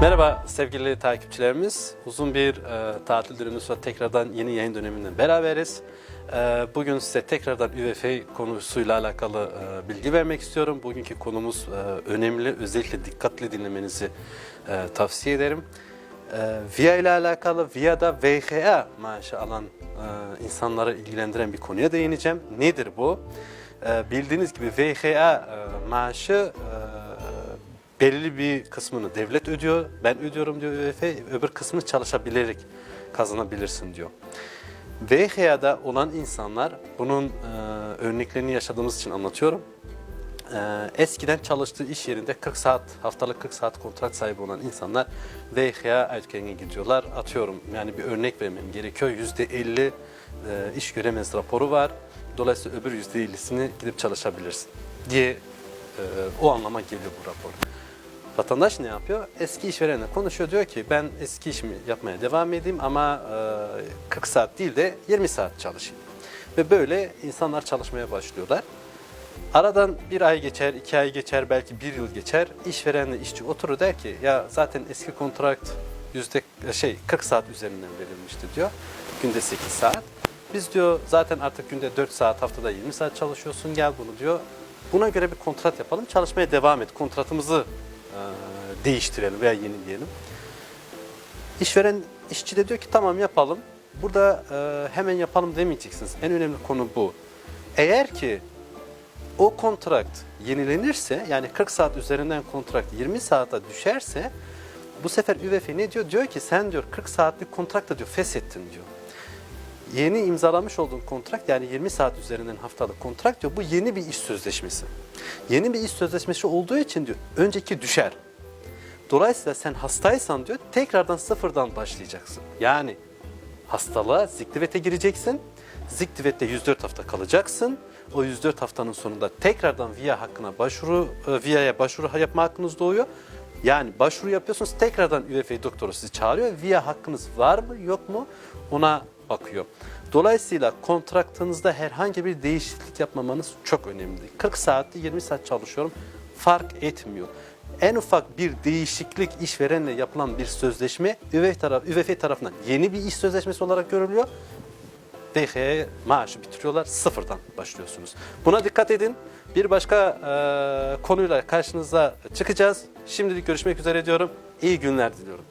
Merhaba sevgili takipçilerimiz. Uzun bir e, tatil dönemi sonra tekrardan yeni yayın döneminden beraberiz. E, bugün size tekrardan UEFA konusuyla alakalı e, bilgi vermek istiyorum. Bugünkü konumuz e, önemli. Özellikle dikkatli dinlemenizi e, tavsiye ederim. E, VIA ile alakalı VIA'da VHA maaşı alan e, insanları ilgilendiren bir konuya değineceğim. Nedir bu? E, bildiğiniz gibi VHA e, maaşı e, belirli bir kısmını devlet ödüyor. Ben ödüyorum diyor ÜEF. Öbür kısmını çalışabilerek kazanabilirsin diyor. VHA'da olan insanlar bunun e, örneklerini yaşadığımız için anlatıyorum. E, eskiden çalıştığı iş yerinde 40 saat, haftalık 40 saat kontrat sahibi olan insanlar VHA Uitkeng'e gidiyorlar. Atıyorum yani bir örnek vermem gerekiyor. %50 e, iş göremez raporu var. Dolayısıyla öbür %50'sini gidip çalışabilirsin diye e, o anlama geliyor bu rapor. Vatandaş ne yapıyor? Eski işverenle konuşuyor diyor ki ben eski işimi yapmaya devam edeyim ama e, 40 saat değil de 20 saat çalışayım. Ve böyle insanlar çalışmaya başlıyorlar. Aradan bir ay geçer, iki ay geçer, belki bir yıl geçer. İşverenle işçi oturur der ki ya zaten eski kontrakt yüzde şey 40 saat üzerinden verilmişti diyor. Günde 8 saat. Biz diyor zaten artık günde 4 saat haftada 20 saat çalışıyorsun gel bunu diyor. Buna göre bir kontrat yapalım çalışmaya devam et. Kontratımızı e, değiştirelim veya yenileyelim. İşveren işçi de diyor ki tamam yapalım. Burada e, hemen yapalım demeyeceksiniz. En önemli konu bu. Eğer ki o kontrakt yenilenirse yani 40 saat üzerinden kontrakt 20 saate düşerse bu sefer ÜVF ne diyor? Diyor ki sen diyor 40 saatlik kontrakta diyor feshettin diyor. Yeni imzalamış olduğun kontrakt yani 20 saat üzerinden haftalık kontrakt diyor. Bu yeni bir iş sözleşmesi. Yeni bir iş sözleşmesi olduğu için diyor önceki düşer. Dolayısıyla sen hastaysan diyor tekrardan sıfırdan başlayacaksın. Yani hastalığa ziktivete gireceksin. Ziktivette 104 hafta kalacaksın. O 104 haftanın sonunda tekrardan VIA hakkına başvuru, e, VIA'ya başvuru yapma hakkınız doğuyor. Yani başvuru yapıyorsunuz tekrardan UFA doktoru sizi çağırıyor. VIA hakkınız var mı yok mu ona bakıyor. Dolayısıyla kontraktınızda herhangi bir değişiklik yapmamanız çok önemli. 40 saatte 20 saat çalışıyorum fark etmiyor. En ufak bir değişiklik işverenle yapılan bir sözleşme ÜVF, taraf, ÜVF tarafından yeni bir iş sözleşmesi olarak görülüyor. DH'ye maaşı bitiriyorlar. Sıfırdan başlıyorsunuz. Buna dikkat edin. Bir başka e, konuyla karşınıza çıkacağız. Şimdilik görüşmek üzere diyorum. İyi günler diliyorum.